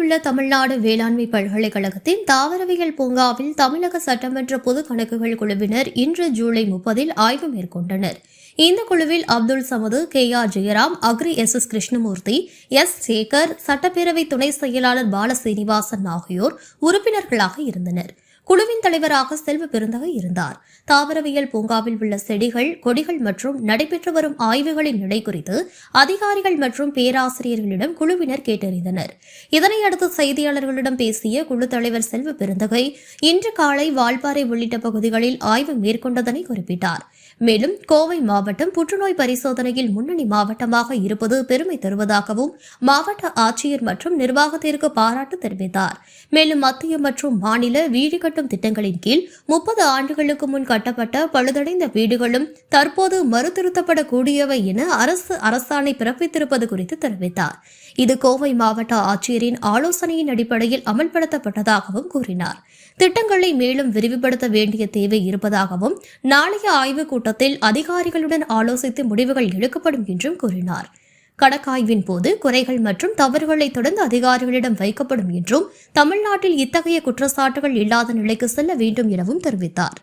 உள்ள தமிழ்நாடு வேளாண்மை பல்கலைக்கழகத்தின் தாவரவியல் பூங்காவில் தமிழக சட்டமன்ற பொது கணக்குகள் குழுவினர் இன்று ஜூலை முப்பதில் ஆய்வு மேற்கொண்டனர். இந்த குழுவில் Abdul Samad K R Jayaram Agri S S Krishnamurthy S Sekar சட்டப்பேரவை துணை செயலாளர் பாலசீனிவாசன் ஆகியோர் உறுப்பினர்களாக இருந்தனர். குழுவின் தலைவராக செல்வ பெருந்தகை இருந்தார். தாவரவியல் பூங்காவில் உள்ள செடிகள் கொடிகள் மற்றும் நடைபெற்று வரும் ஆய்வுகளின் நிலை குறித்து அதிகாரிகள் மற்றும் பேராசிரியர்களிடம் குழுவினர் கேட்டறிந்தனர். இதனையடுத்து செய்தியாளர்களிடம் பேசிய குழு தலைவர் செல்வ பெருந்தகை இன்று காலை வால்பாறை உள்ளிட்ட பகுதிகளில் ஆய்வு மேற்கொண்டதனை குறிப்பிட்டார். மேலும் கோவை மாவட்டம் புற்றுநோய் பரிசோதனையில் முன்னணி மாவட்டமாக இருப்பது பெருமை தருவதாகவும் மாவட்ட ஆட்சியர் மற்றும் நிர்வாகத்திற்கு பாராட்டு தெரிவித்தார். மேலும் மத்திய மற்றும் மாநில வீடுகள் கட்டும் திட்டங்களின் கீழ் முப்பது ஆண்டுகளுக்கு முன் கட்டப்பட்ட பழுதடைந்த வீடுகளும் தற்போது மறுதிருத்தப்படக்கூடியவை என அரசு அரசாணை பிறப்பித்திருப்பது குறித்து தெரிவித்தார். இது கோவை மாவட்ட ஆட்சியரின் ஆலோசனையின் அடிப்படையில் அமல்படுத்தப்பட்டதாகவும் கூறினார். திட்டங்களை மேலும் விரிவுபடுத்த வேண்டிய தேவை இருப்பதாகவும் நாளைய ஆய்வுக் கூட்டத்தில் அதிகாரிகளுடன் ஆலோசித்து முடிவுகள் எடுக்கப்படும் என்றும் கூறினார். கணக்காய்வின் போது குறைகள் மற்றும் தவறுகளை தொடர்ந்து அதிகாரிகளிடம் வைக்கப்படும் என்றும் தமிழ்நாட்டில் இத்தகைய குற்றச்சாட்டுகள் இல்லாத நிலைக்கு செல்ல வேண்டும் எனவும் தெரிவித்தார்.